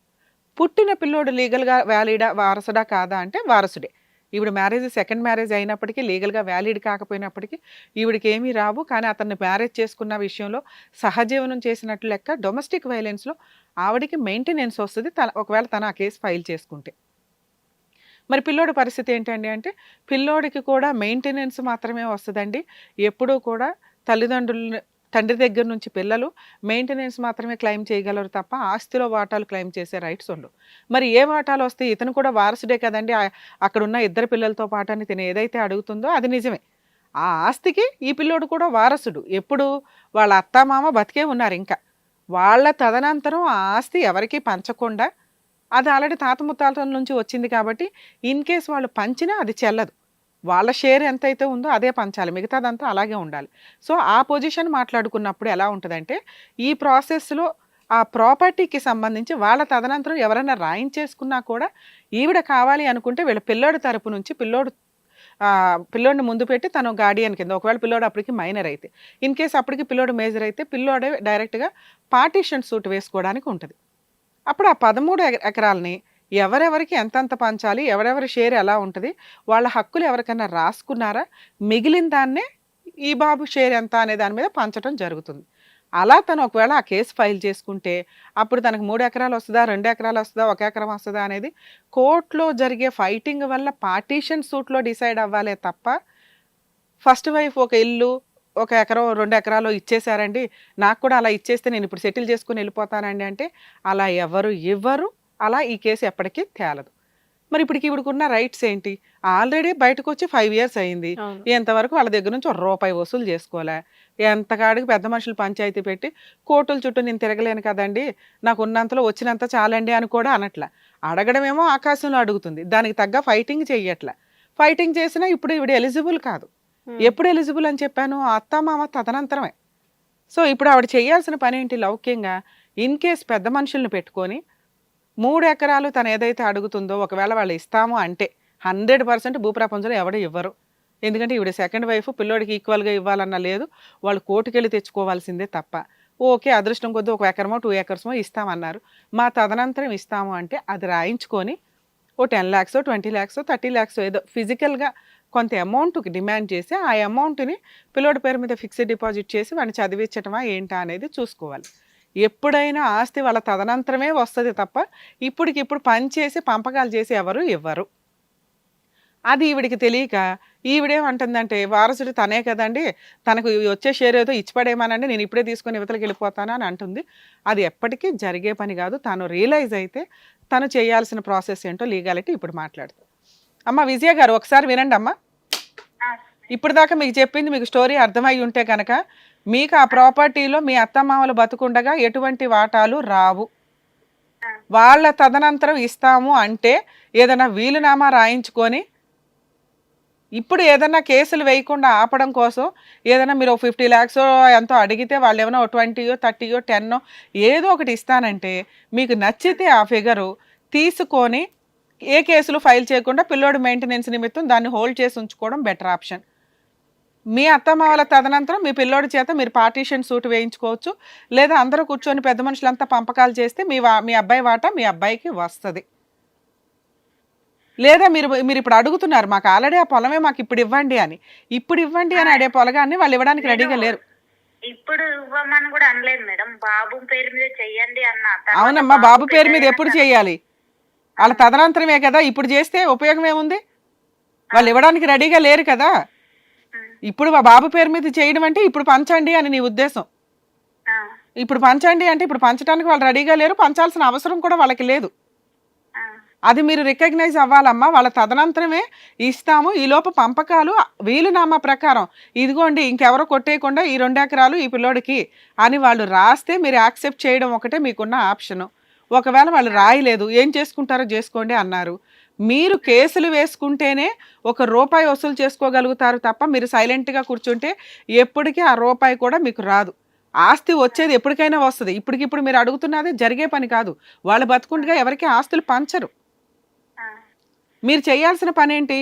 పుట్టిన పిల్లోడు లీగల్గా వ్యాలిడా వారసుడా కాదా అంటే వారసుడే. ఈవిడ మ్యారేజ్ సెకండ్ మ్యారేజ్ అయినప్పటికీ లీగల్గా వ్యాలిడ్ కాకపోయినప్పటికీ ఈవిడికి ఏమీ రావు. కానీ అతన్ని మ్యారేజ్ చేసుకున్న విషయంలో సహజీవనం చేసినట్లు లెక్క డొమెస్టిక్ వైలెన్స్లో ఆవిడకి మెయింటెనెన్స్ వస్తుంది. తన ఒకవేళ తన ఆ కేసు ఫైల్ చేసుకుంటే. మరి పిల్లోడి పరిస్థితి ఏంటండి అంటే పిల్లోడికి కూడా మెయింటెనెన్స్ మాత్రమే వస్తుందండి. ఎప్పుడూ కూడా తల్లిదండ్రులు తండ్రి దగ్గర నుంచి పిల్లలు మెయింటెనెన్స్ మాత్రమే క్లెయిమ్ చేయగలరు తప్ప ఆస్తిలో వాటాలు క్లెయిమ్ చేసే రైట్స్ ఉండవు. మరి ఏ వాటాలు వస్తే ఇతను కూడా వారసుడే కదండి అక్కడున్న ఇద్దరు పిల్లలతో పాటు అని తిని ఏదైతే అడుగుతుందో అది నిజమే. ఆ ఆస్తికి ఈ పిల్లోడు కూడా వారసుడు. ఎప్పుడు వాళ్ళ అత్తామామ బతికే ఉన్నారు ఇంకా. వాళ్ళ తదనంతరం ఆ ఆస్తి ఎవరికీ పంచకుండా అది ఆల్రెడీ తాత ముత్తాతల నుంచి వచ్చింది కాబట్టి ఇన్ కేస్ వాళ్ళు పంచినా అది చెల్లదు. వాళ్ళ షేర్ ఎంతైతే ఉందో అదే పంచాలి. మిగతాదంతా అలాగే ఉండాలి. సో ఆ పొజిషన్ మాట్లాడుకున్నప్పుడు ఎలా ఉంటుందంటే ఈ ప్రాసెస్లో ఆ ప్రాపర్టీకి సంబంధించి వాళ్ళ తదనంతరం ఎవరైనా రాయించేసుకున్నా కూడా ఈవిడ కావాలి అనుకుంటే వీళ్ళ పిల్లోడి తరపు నుంచి పిల్లోడు పిల్లోడిని ముందు పెట్టి తను గార్డియన్ కింద ఒకవేళ పిల్లోడు అప్పటికి మైనర్ అయితే. ఇన్ కేస్ అప్పటికి పిల్లోడు మేజర్ అయితే పిల్లోడే డైరెక్ట్గా పార్టీషన్ సూట్ వేసుకోవడానికి ఉంటుంది. అప్పుడు ఆ పదమూడు ఎక- ఎకరాలని ఎవరెవరికి ఎంతెంత పంచాలి ఎవరెవరి షేర్ ఎలా ఉంటుంది వాళ్ళ హక్కులు ఎవరికైనా రాసుకున్నారా మిగిలిన దాన్నే ఈ బాబు షేర్ ఎంత అనే దాని మీద పంచడం జరుగుతుంది. అలా తను ఒకవేళ ఆ కేసు ఫైల్ చేసుకుంటే అప్పుడు తనకు మూడు ఎకరాలు వస్తుందా రెండు ఎకరాలు వస్తుందా ఒక ఎకరం వస్తుందా అనేది కోర్టులో జరిగే ఫైటింగ్ వల్ల పార్టీషన్ సూట్లో డిసైడ్ అవ్వాలే తప్ప ఫస్ట్ వైఫ్ ఒక ఇల్లు ఒక ఎకరం రెండు ఎకరాలు ఇచ్చేసారండి నాకు కూడా అలా ఇచ్చేస్తే నేను ఇప్పుడు సెటిల్ చేసుకుని వెళ్ళిపోతానండి అంటే అలా ఎవరు ఇవ్వరు. అలా ఈ కేసు ఎప్పటికీ తేలదు. మరి ఇప్పటికి ఇవిడికున్న రైట్స్ ఏంటి? ఆల్రెడీ బయటకు వచ్చి ఫైవ్ ఇయర్స్ అయింది. ఎంతవరకు వాళ్ళ దగ్గర నుంచి ఒక రూపాయి వసూలు చేసుకోలే. ఎంతకాడికి పెద్ద మనుషులు పంచాయతీ పెట్టి కోర్టుల చుట్టూ నేను తిరగలేను కదండి. నాకు ఉన్నంతలో వచ్చినంత చాలండి అని కూడా అనట్ల. అడగడమేమో ఆకాశంలో అడుగుతుంది. దానికి తగ్గ ఫైటింగ్ చెయ్యట్ల. ఫైటింగ్ చేసినా ఇప్పుడు ఇవిడ ఎలిజిబుల్ కాదు. ఎప్పుడు ఎలిజిబుల్ అని చెప్పాను? అత్త మామ తదనంతరమే. సో ఇప్పుడు ఆవిడ చేయాల్సిన పని ఏంటి? లౌక్యంగా ఇన్ కేస్ పెద్ద మనుషుల్ని పెట్టుకొని మూడు ఎకరాలు తను ఏదైతే అడుగుతుందో ఒకవేళ వాళ్ళు ఇస్తాము అంటే హండ్రెడ్ పర్సెంట్ భూప్రపంచంలో ఎవడ ఇవ్వరు. ఎందుకంటే ఈవిడ సెకండ్ వైఫ్ పిల్లోడికి ఈక్వల్గా ఇవ్వాలన్న లేదు వాళ్ళు కోర్టుకెళ్ళి తెచ్చుకోవాల్సిందే తప్ప. ఓకే అదృష్టం కొద్దీ ఒక ఎకరమో టూ ఎకర్స్మో ఇస్తామన్నారు. మా తదనంతరం ఇస్తాము అంటే అది రాయించుకొని ఓ ten lakhs twenty lakhs thirty lakhs ఏదో ఫిజికల్గా కొంత అమౌంట్కి డిమాండ్ చేసి ఆ అమౌంట్ని పిల్లోడి పేరు మీద ఫిక్స్డ్ డిపాజిట్ చేసి వాడిని చదివించటమా ఏంటా అనేది చూసుకోవాలి. ఎప్పుడైనా ఆస్తి వాళ్ళ తదనంతరమే వస్తుంది తప్ప ఇప్పటికిప్పుడు పనిచేసి పంపకాలు చేసి ఎవరు ఇవ్వరు. అది ఈవిడికి తెలియక ఈవిడేమంటుందంటే వారసుడు తనే కదండి తనకు వచ్చే షేర్ ఏదో ఇచ్చిపడేమానండి నేను ఇప్పుడే తీసుకొని యువతలకు వెళ్ళిపోతాను అని అంటుంది. అది ఎప్పటికీ జరిగే పని కాదు. తను రియలైజ్ అయితే తను చేయాల్సిన ప్రాసెస్ ఏంటో లీగాలిటీ ఇప్పుడు మాట్లాడుతుంది. అమ్మ విజయ గారు ఒకసారి వినండి అమ్మా ఇప్పుడు దాకా మీకు చెప్పింది మీకు స్టోరీ అర్థమై ఉంటే కనుక మీకు ఆ ప్రాపర్టీలో మీ అత్తమామలు బతుకుండగా ఎటువంటి వాటాలు రావు. వాళ్ళ తదనంతరం ఇస్తాము అంటే ఏదైనా వీలునామా రాయించుకొని ఇప్పుడు ఏదైనా కేసులు వేయకుండా ఆపడం కోసం ఏదైనా మీరు ఫిఫ్టీ ల్యాక్స్ ఎంతో అడిగితే వాళ్ళు ఏమైనా ట్వంటీయో థర్టీయో టెన్నో ఏదో ఒకటి ఇస్తానంటే మీకు నచ్చితే ఆ ఫిగరు తీసుకొని ఏ కేసులు ఫైల్ చేయకుండా పిల్లోడి మెయింటెనెన్స్ నిమిత్తం దాన్ని హోల్డ్ చేసి ఉంచుకోవడం బెటర్ ఆప్షన్. మీ అత్తమామల తదనంతరం మీ పిల్లోడి చేత మీరు పార్టీషన్ సూట్ వేయించుకోవచ్చు. లేదా అందరూ కూర్చొని పెద్ద మనుషులంతా పంపకాలు చేస్తే మీ వా మీ అబ్బాయి వాటా మీ అబ్బాయికి వస్తుంది. లేదా మీరు మీరు ఇప్పుడు అడుగుతున్నారు మాకు ఆల్రెడీ ఆ పొలమే మాకు ఇప్పుడు ఇవ్వండి అని. ఇప్పుడు ఇవ్వండి అని అడే పొలగాన్ని వాళ్ళు ఇవ్వడానికి రెడీగా లేరు. ఇప్పుడు ఇవ్వమని కూడా అనలేదు మేడం. బాబు పేరు మీద చెయ్యండి అన్న. అవునమ్మా బాబు పేరు మీద ఎప్పుడు చేయాలి వాళ్ళ తదనంతరమే కదా ఇప్పుడు చేస్తే ఉపయోగం ఏముంది? వాళ్ళు ఇవ్వడానికి రెడీగా లేరు కదా? ఇప్పుడు మా బాబు పేరు మీద చేయడం అంటే ఇప్పుడు పంచండి అని నీ ఉద్దేశం. ఇప్పుడు పంచండి అంటే ఇప్పుడు పంచడానికి వాళ్ళు రెడీగా లేరు పంచాల్సిన అవసరం కూడా వాళ్ళకి లేదు. అది మీరు రికగ్నైజ్ అవ్వాలమ్మా వాళ్ళ తదనంతరమే ఇస్తాము. ఈ లోపు పంపకాలు వీలునామా ప్రకారం ఇదిగోండి ఇంకెవరో కొట్టేయకుండా ఈ రెండు ఎకరాలు ఈ పిల్లోడికి అని వాళ్ళు రాస్తే మీరు యాక్సెప్ట్ చేయడం ఒకటే మీకున్న ఆప్షను. ఒకవేళ వాళ్ళు రాయలేదు ఏం చేసుకుంటారో చేసుకోండి అన్నారు. మీరు కేసులు వేసుకుంటేనే ఒక రూపాయి వసూలు చేసుకోగలుగుతారు తప్ప మీరు సైలెంట్గా కూర్చుంటే ఎప్పటికీ ఆ రూపాయి కూడా మీకు రాదు. ఆస్తి వచ్చేది ఎప్పటికైనా వస్తుంది. ఇప్పటికిప్పుడు మీరు అడుగుతున్నది జరిగే పని కాదు. వాళ్ళు బతుకుండగా ఎవరికి ఆస్తులు పంచరు. మీరు చేయాల్సిన పని ఏంటి?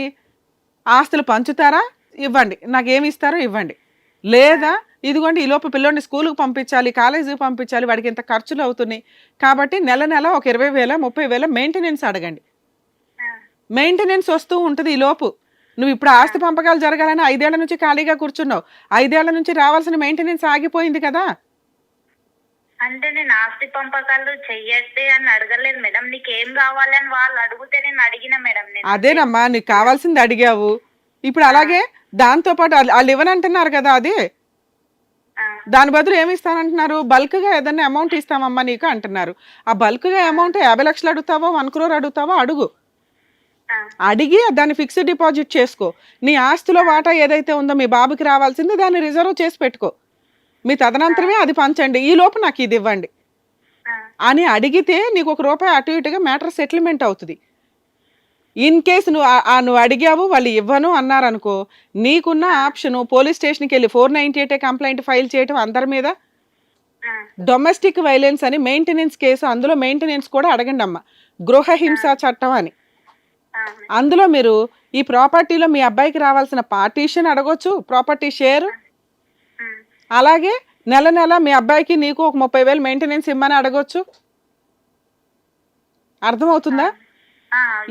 ఆస్తులు పంచుతారా? ఇవ్వండి. నాకేమి ఇస్తారో ఇవ్వండి. లేదా ఇదిగోండి ఈ లోపు పిల్లోడిని స్కూల్కి పంపించాలి కాలేజీకి పంపించాలి వాడికి ఇంత ఖర్చులు అవుతున్నాయి. కాబట్టి నెల నెల ఒక ఇరవై వేల ముప్పై వేల మెయింటెనెన్స్ అడగండి. మెయింటెనెన్స్ వస్తూ ఉంటుంది ఈ లోపు. నువ్వు ఇప్పుడు ఆస్తి పంపకాలు జరగాలని ఐదేళ్ళ నుంచి ఖాళీగా కూర్చున్నావు. ఐదేళ్ళ నుంచి రావాల్సిన మెయింటెనెన్స్ ఆగిపోయింది కదా. అంటే నేను ఆస్తి పంపకాలు చెయ్యట్టే అని అడగలేదు మేడం. నీకు ఏం కావాలని వాళ్ళు అడిగితే నేను అడిగిన మేడం నేను. అదేనమ్మా నీకు కావాల్సింది అడిగావు. ఇప్పుడు అలాగే దాంతో పాటు వాళ్ళు- ఇవ్వనంటున్నారు కదా అది. దాని బదులు ఏమి ఇస్తానంటున్నారు? బల్క్గా ఏదైనా అమౌంట్ ఇస్తామమ్మా నీకు అంటున్నారు. ఆ బల్క్గా అమౌంట్ యాభై లక్షలు అడుగుతావో వన్ క్రోర్ అడుగుతావో అడుగు. అడిగి దాన్ని ఫిక్స్డ్ డిపాజిట్ చేసుకో. నీ ఆస్తిలో వాటా ఏదైతే ఉందో మీ బాబుకి రావాల్సింది దాన్ని రిజర్వ్ చేసి పెట్టుకో. మీ తదనంతరమే అది పంచండి. ఈ లోపు నాకు ఇది ఇవ్వండి. అని అడిగితే నీకు ఒక రూపాయి అటు ఇటుగా మ్యాటర్ సెటిల్మెంట్ అవుతుంది. ఇన్ కేస్ నువ్వు నువ్వు అడిగావు వాళ్ళు ఇవ్వను అన్నారనుకో నీకున్న ఆప్షన్ పోలీస్ స్టేషన్కి వెళ్ళి four ninety eight complaint file చేయటం అందరి మీద? డొమెస్టిక్ వైలెన్స్ అని మెయింటెనెన్స్ కేసు అందులో మెయింటెనెన్స్ కూడా అడగండి అమ్మ గృహ హింస చట్టం అని. అందులో మీరు ఈ ప్రాపర్టీలో మీ అబ్బాయికి రావాల్సిన పార్టీషన్ అడగొచ్చు ప్రాపర్టీ షేర్. అలాగే నెల నెల మీ అబ్బాయికి నీకు ఒక ముప్పై వేలు మెయింటెనెన్స్ ఇమ్మని అడగొచ్చు. అర్థమవుతుందా?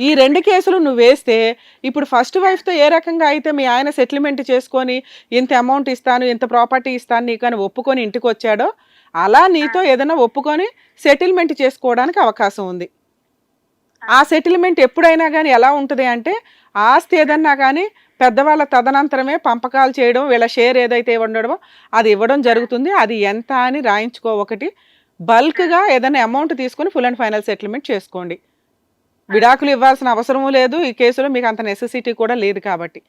ఈ రెండు కేసులు నువ్వు వేస్తే ఇప్పుడు ఫస్ట్ వైఫ్తో ఏ రకంగా అయితే మీ ఆయన సెటిల్మెంట్ చేసుకొని ఇంత అమౌంట్ ఇస్తాను ఇంత ప్రాపర్టీ ఇస్తాను నీకు అని ఒప్పుకొని ఇంటికి వచ్చాడో అలా నీతో ఏదైనా ఒప్పుకొని సెటిల్మెంట్ చేసుకోవడానికి అవకాశం ఉంది. ఆ సెటిల్మెంట్ ఎప్పుడైనా కానీ ఎలా ఉంటుంది అంటే ఆస్తి ఏదన్నా కానీ పెద్దవాళ్ళ తదనంతరమే పంపకాలు చేయడం వీళ్ళ షేర్ ఏదైతే ఉండడమో అది ఇవ్వడం జరుగుతుంది. అది ఎంత అని రాయించుకో ఒకటి. బల్క్గా ఏదైనా అమౌంట్ తీసుకొని ఫుల్ అండ్ ఫైనల్ సెటిల్మెంట్ చేసుకోండి. విడాకులు ఇవ్వాల్సిన అవసరము లేదు. ఈ కేసులో మీకు అంత నెసెసిటీ కూడా లేదు కాబట్టి.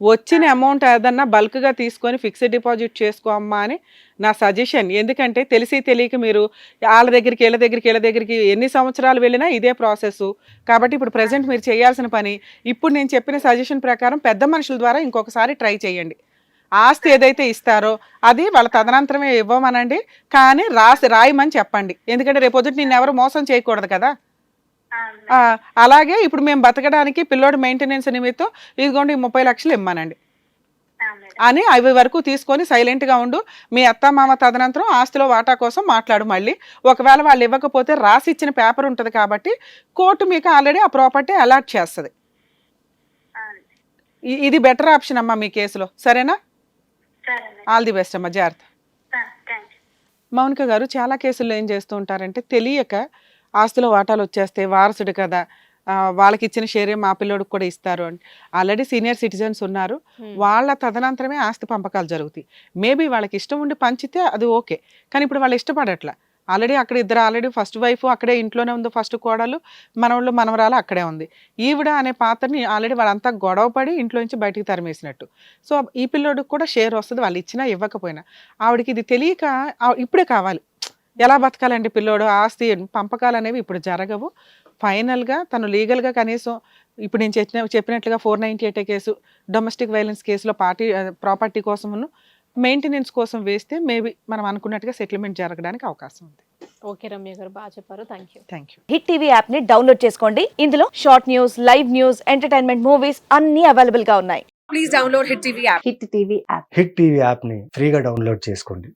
వచ్చిన అమౌంట్ ఏదన్నా బల్క్గా తీసుకొని ఫిక్స్డ్ డిపాజిట్ చేసుకో అమ్మా అని నా సజెషన్ ఎందుకంటే తెలిసి తెలియక మీరు వాళ్ళ దగ్గరికి వీళ్ళ దగ్గరికి వీళ్ళ దగ్గరికి ఎన్ని సంవత్సరాలు వెళ్ళినా ఇదే ప్రాసెస్ కాబట్టి ఇప్పుడు ప్రజెంట్ మీరు చేయాల్సిన పని ఇప్పుడు నేను చెప్పిన సజెషన్ ప్రకారం పెద్ద మనుషుల ద్వారా ఇంకొకసారి ట్రై చేయండి. ఆస్తి ఏదైతే ఇస్తారో అది వాళ్ళ తదనంతరమే ఇవ్వమనండి కానీ రాసి రాయమని చెప్పండి. ఎందుకంటే రేపొద్దు నిన్ను ఎవరు మోసం చేయకూడదు కదా. అలాగే ఇప్పుడు మేము బతకడానికి పిల్లోడి మెయింటెనెన్స్ నిమిత్తం ఇదిగోండి ముప్పై లక్షలు ఇమ్మానండి. అని అవి వరకు తీసుకొని సైలెంట్గా ఉండు మీ అత్త మామ తదనంతరం ఆస్తిలో వాటా కోసం మాట్లాడు మళ్ళీ. ఒకవేళ వాళ్ళు ఇవ్వకపోతే రాసి ఇచ్చిన పేపర్ ఉంటుంది కాబట్టి కోర్టు మీకు ఆల్రెడీ ఆ ప్రాపర్టీ అలాట్ చేస్తుంది. ఇది బెటర్ ఆప్షన్ అమ్మా మీ కేసులో సరేనా? ఆల్ ది బెస్ట్ అమ్మా జాగ్రత్త. మౌనిక గారు చాలా కేసుల్లో ఏం చేస్తూ ఉంటారంటే తెలియక ఆస్తిలో వాటాలు వచ్చేస్తే వారసుడు కదా. వాళ్ళకి ఇచ్చిన షేరే మా పిల్లోడికి కూడా ఇస్తారు అని ఆల్రెడీ సీనియర్ సిటిజన్స్ ఉన్నారు. వాళ్ళ తదనంతరమే ఆస్తి పంపకాలు జరుగుతాయి. మేబీ వాళ్ళకి ఇష్టం ఉండి పంచితే అది ఓకే. కానీ ఇప్పుడు వాళ్ళు ఇష్టపడట్లా. ఆల్రెడీ అక్కడ ఇద్దరు ఆల్రెడీ ఫస్ట్ వైఫ్ అక్కడే ఇంట్లోనే ఉంది ఫస్ట్ కోడలు. మనవాళ్ళు మనవరాలు అక్కడే ఉంది. ఈవిడ అనే పాత్రని ఆల్రెడీ వాళ్ళంతా గొడవపడి ఇంట్లో నుంచి బయటికి తరిమేసినట్టు. సో ఈ పిల్లోడికి కూడా షేర్ వస్తుంది. వాళ్ళు ఇచ్చినా ఇవ్వకపోయినా. ఆవిడకి ఇది తెలియక ఇప్పుడే కావాలి. ఎలా బతకాలండి పిల్లోడు? ఆస్తి పంపకాలు అనేవి ఇప్పుడు జరగవు. ఫైనల్గా తను లీగల్గా కనీసం ఇప్పుడు నేను చెప్పిన చెప్పినట్లుగా four ninety eight case domestic violence కేసులో పార్టీ ప్రాపర్టీ కోసమును మెయింటెనెన్స్ కోసం వేస్తే మేబీ మనం అనుకున్నట్టుగా సెటిల్మెంట్ జరగడానికి అవకాశం ఉంది. ఓకే రమ్య గారు బాగా చెప్పారు. Thank you. Thank you. Hit TV యాప్ని డౌన్లోడ్ చేసుకోండి. ఇందులో short news live news entertainment movies అన్ని అవైలబుల్గా ఉన్నాయి హిట్ టీవీ యాప్ని ఫ్రీగా డౌన్లోడ్ చేసుకోండి.